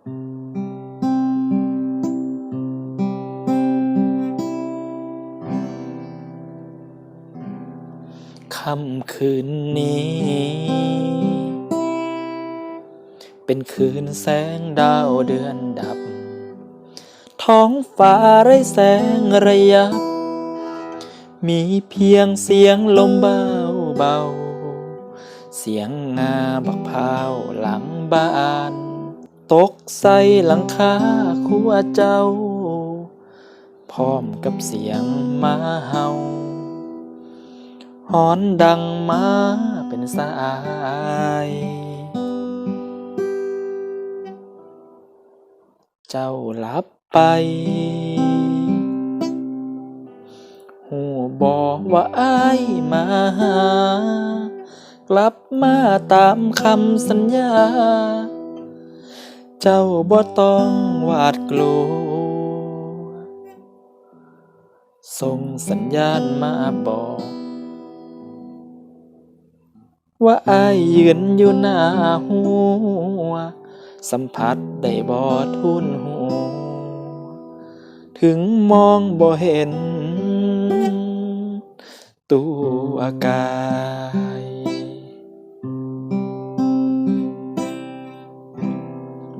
ค่ำคืนนี้ เป็นคืนแสงดาวเดือนดับ ท้องฟ้าไร้แสงระยับ มีเพียงเสียงลมเบาเบา เสียงงาบักพาวหลังบ้าน ตกใส่หลังคาคัวเจ้า พร้อมกับเสียงมาเห่าหอนดังมาเป็นสายเจ้าหลับไป หูบอกว่าอายมาหากลับมาตามคำสัญญา เจ้าบ่ต้องหวาดกลัว ส่งสัญญาณมาบอก ว่าอายยืนอยู่หน้าหัว สัมผัสได้บ่ทุนหูถึงมองบ่เห็น ตัวกา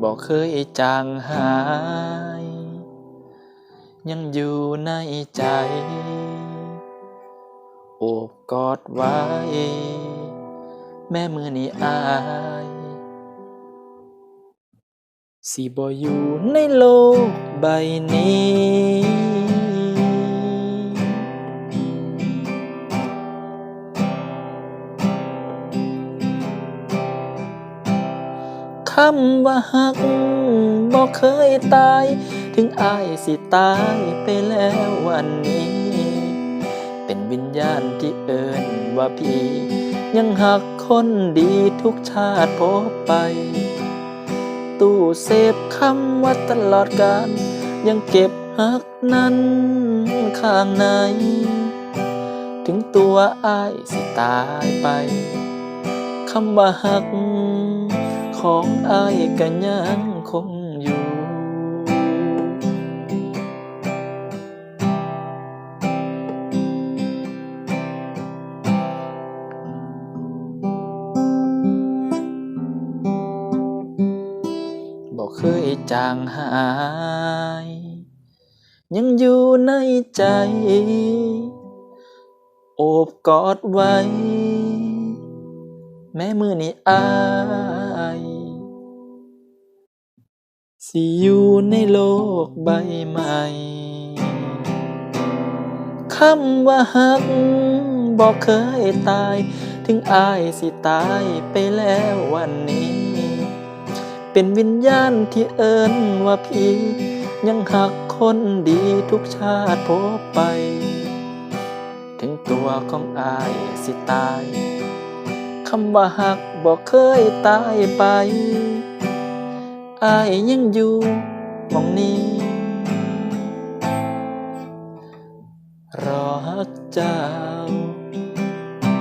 บอกเคยจางหาย ยังอยู่ในใจ โอบกอดไว้ แม่มือนี้อายสิบ่อยู่ในโลกใบนี้ำว่าหักบ่เคยตาย ถึงอายสิตายไปแล้ววันนี้ เป็นวิญญาณที่เอิ้นว่าพี่ ยังหักคนดีทุกชาติพบไป ตู้เซฟคำว่าตลอดกาลยังเก็บหักนั้นข้างใน ถึงตัวอายสิตายไปคำว่าหัก ของอายก็ยังคงอยู่บอกเคยจางหาย ยังอยู่ในใจ โอบกอดไว้ แม้มือนี้อายสิอยู่ในโลกใบใหม่คำว่าหักบอกเคยตาย ถึงอายสิตายไปแล้ววันนี้ เป็นวิญญาณที่เอิ้นว่าพี่ยังหักคนดีทุกชาติพบไป ถึงตัวของอายสิตาย คำว่าหักบอกเคยตายไปอายยังอยู่มองนี้ รอฮักเจ้า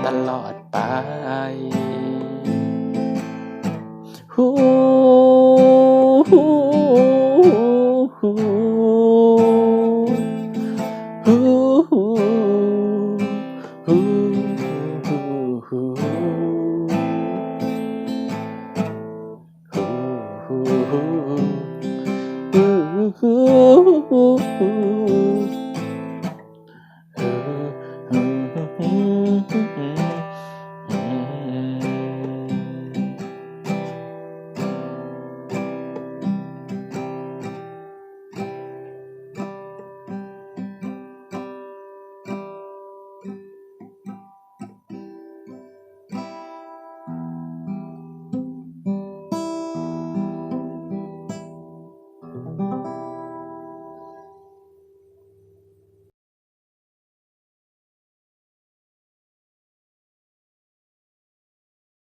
ตลอดไป ฮูฮู้ฮู้ฮู้